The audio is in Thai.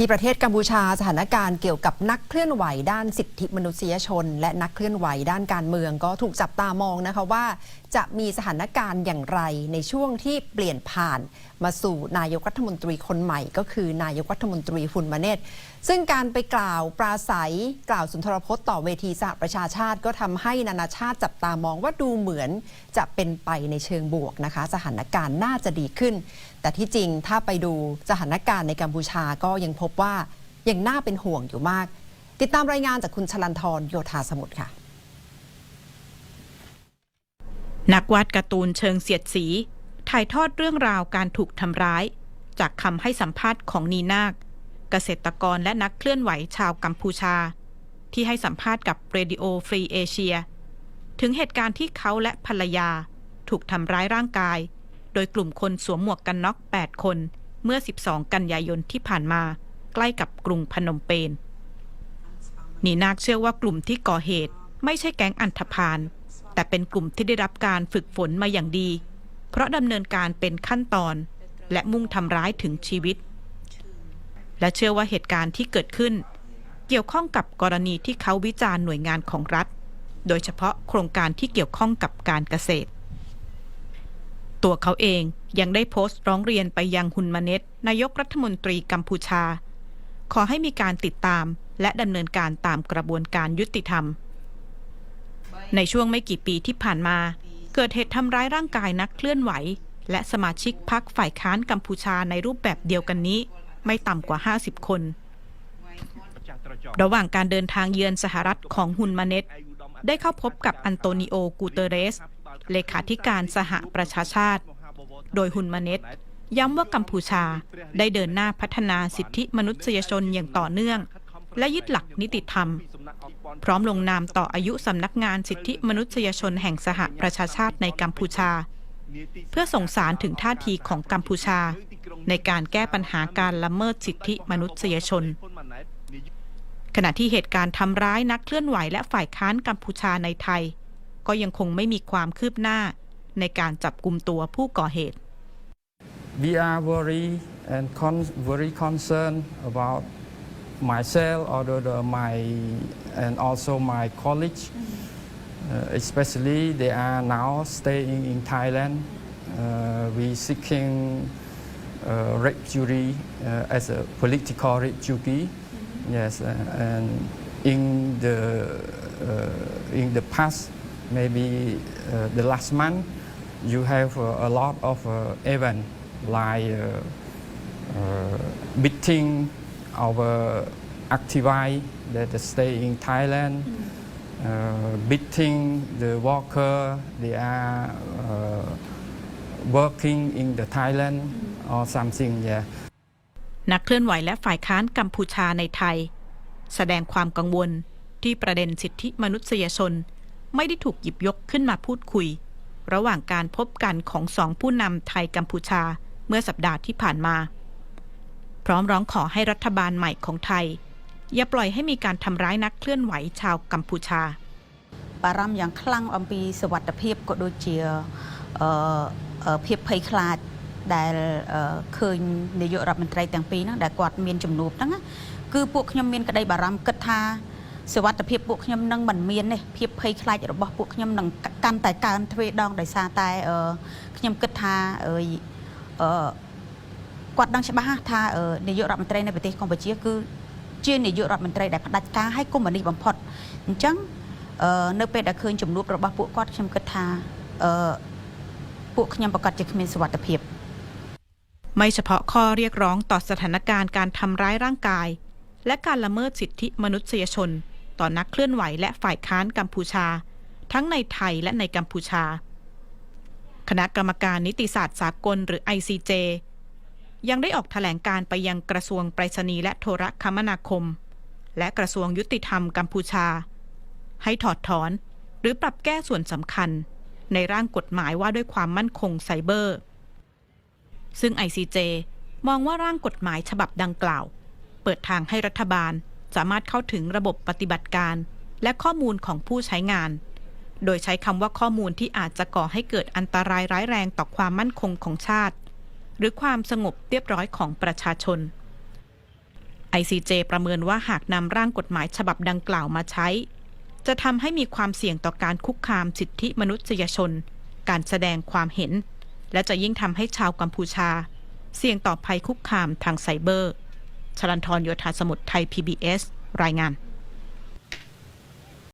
ที่ประเทศกัมพูชาสถานการณ์เกี่ยวกับนักเคลื่อนไหวด้านสิทธิมนุษยชน และนักเคลื่อนไหวด้านการเมืองก็ถูกจับตามองนะคะว่าจะมีสถานการณ์อย่างไรในช่วงที่เปลี่ยนผ่านมาสู่นายกรัฐมนตรีคนใหม่ ก็คือนายกรัฐมนตรีฟุนมาเนตซึ่งการไปกล่าวปราศัยกล่าวสุนทรพจน์ต่อเวทีสหประชาชาติ ก็ทำให้นานาชาติจับตามองว่าดูเหมือนจะเป็นไปในเชิงบวกนะคะ สถานการณ์น่าจะดีขึ้น แต่ที่จริงถ้าไปดูสถานการณ์ในกัมพูชาก็ยังพบว่ายังน่าเป็นห่วงอยู่มาก ติดตามรายงานจากคุณชลันทรโยธาสมุทรค่ะ นักวาดการ์ตูนเชิงเสียดสี ถ่ายทอดเรื่องราวการถูกทำร้าย จากคำให้สัมภาษณ์ของนีนาค เกษตรกรและนักเคลื่อนไหวชาวกัมพูชา ที่ให้สัมภาษณ์กับเรดิโอฟรีเอเชียถึงเหตุการณ์ที่เขาและภรรยา ถูกทำร้ายร่างกาย โดยกลุ่มคนสวมหมวกกันน็อก 8 คนเมื่อ 12 กันยายนที่ผ่านมา ใกล้กับกรุงพนมเปญนีนาคเชื่อว่ากลุ่มที่ก่อเหตุไม่ใช่แก๊งอันธพาล แต่เป็นกลุ่มที่ได้รับการฝึกฝนมาอย่างดี เพราะดำเนินการเป็นขั้นตอน และมุ่งทำร้ายถึงชีวิต และเชื่อว่าเหตุการณ์ที่เกิดขึ้น เกี่ยวข้องกับกรณีที่เขาวิจารณ์หน่วยงานของรัฐ โดยเฉพาะโครงการที่เกี่ยวข้องกับการเกษตร ตัวเขาเองยังได้โพสต์ร้องเรียนไปยังฮุนมาเน็ตนายกรัฐมนตรีกัมพูชา ขอให้มีการติดตามและดำเนินการตามกระบวนการยุติธรรม ในช่วงไม่กี่ปีที่ผ่านมา เกิดเหตุทำร้ายร่างกายนักเคลื่อนไหว และสมาชิกพรรคฝ่ายค้านกัมพูชาในรูปแบบเดียวกันนี้ ไม่ต่ำกว่า 50 คน ระหว่างการเดินทางเยือนสหรัฐของฮุนมาเน็ตได้เข้าพบกับอันโตนิโอ กูเตเรส เลขาธิการสหประชาชาติ โดยฮุนมาเน็ตย้ำว่ากัมพูชาได้เดินหน้าพัฒนาสิทธิมนุษยชนอย่างต่อเนื่อง และยึดหลักนิติธรรม พร้อมลงนามต่ออายุสำนักงานสิทธิมนุษยชนแห่งสหประชาชาติในกัมพูชา เพื่อส่งสารถึงท่าทีของกัมพูชา ในการแก้ปัญหาการละเมิดสิทธิมนุษยชน ขณะที่เหตุการณ์ทำร้ายนักเคลื่อนไหวและฝ่ายค้านกัมพูชาในไทย ก็ยังคงไม่มีความคืบหน้าในการจับกลุ่มตัวผู้ก่อเหตุ we are worried and con- very concerned about myself, although the, my and also my colleagues, uh, especially they are now staying in Thailand. Uh, we seeking uh, refugee uh, as a political refugee. Yes, uh, and in the uh, in the past, maybe uh, the last month, you have a lot of uh, event like uh, uh, beating our activists that stay in Thailand, uh, beating the worker they are uh, working in the Thailand or something. Yeah. นักเคลื่อนไหวและฝ่ายค้านกัมพูชาในไทย แสดงความกังวลที่ประเด็นสิทธิมนุษยชน ไม่ได้ถูกหยิบยกขึ้นมาพูดคุย ระหว่างการพบกันของสองผู้นำไทยกัมพูชาเมื่อสัปดาห์ที่ผ่านมา พร้อมร้องขอให้รัฐบาลใหม่ของไทย อย่าปล่อยให้มีการทำร้ายนักเคลื่อนไหวชาวกัมพูชา បារម្ភយ៉ាងខ្លាំងអំពីសវត្ថភាពក៏ដូចជាអឺអឺភាពភ័យខ្លាចដែលអឺឃើញនាយករដ្ឋមន្ត្រីទាំងពីរហ្នឹងដែលគាត់មានជំនួបហ្នឹងណាគឺពួកខ្ញុំមានក្តីបារម្ភគិតថាសវត្ថភាពពួកខ្ញុំនឹងមិនមានទេភាពភ័យខ្លាចរបស់ពួកខ្ញុំនឹងកាន់តែកើនទ្វេដងដោយសារតែអឺខ្ញុំគិតថាអឺ กัดดังใช่ไมฮะท่าในายกรัฐมนตรีในประเทศกัมพูชีคือเชื่อนายกรัฐมนตรีได้พัฒนาให้กลุ่มอันนี้บังพอดจังเนื้อเป็ดไคืนจมลูกระบาดพวกกัดชมกทาปุ่ยขยำประกาศจะมนสวัสดิภาพไม่เฉพาะข้อเรียกร้องต่อสถานการณ์การทำร้ายร่างกาย และการละเมิดสิทธิมนุษยชน ต่อนักเคลื่อนไหวและฝ่ายค้านกัมพูชา ทั้งในไทยและในกัมพูชา คณะกรรมการนิติศาสตร์สากลหรือ ICJ ยังได้ออกแถลงการไปยังกระทรวงไปรษณีย์และโทรคมนาคม และกระทรวงยุติธรรมกัมพูชา ให้ถอดถอน หรือปรับแก้ส่วนสำคัญ ในร่างกฎหมายว่าด้วยความมั่นคงไซเบอร์ ซึ่ง ICJ มองว่าร่างกฎหมายฉบับดังกล่าว เปิดทางให้รัฐบาลสามารถเข้าถึงระบบปฏิบัติการ และข้อมูลของผู้ใช้งาน โดยใช้คำว่าข้อมูลที่อาจจะก่อให้เกิดอันตรายร้ายแรงต่อความมั่นคงของชาติ หรือความสงบเรียบร้อยของประชาชน ICJ ประเมินว่าหากนำร่างกฎหมายฉบับดังกล่าวมาใช้ จะทำให้มีความเสี่ยงต่อการคุกคามสิทธิมนุษยชน การแสดงความเห็น และจะยิ่งทำให้ชาวกัมพูชา เสี่ยงต่อภัยคุกคามทางไซเบอร์ ชลันทรโยธาสมุทรไทย PBS รายงาน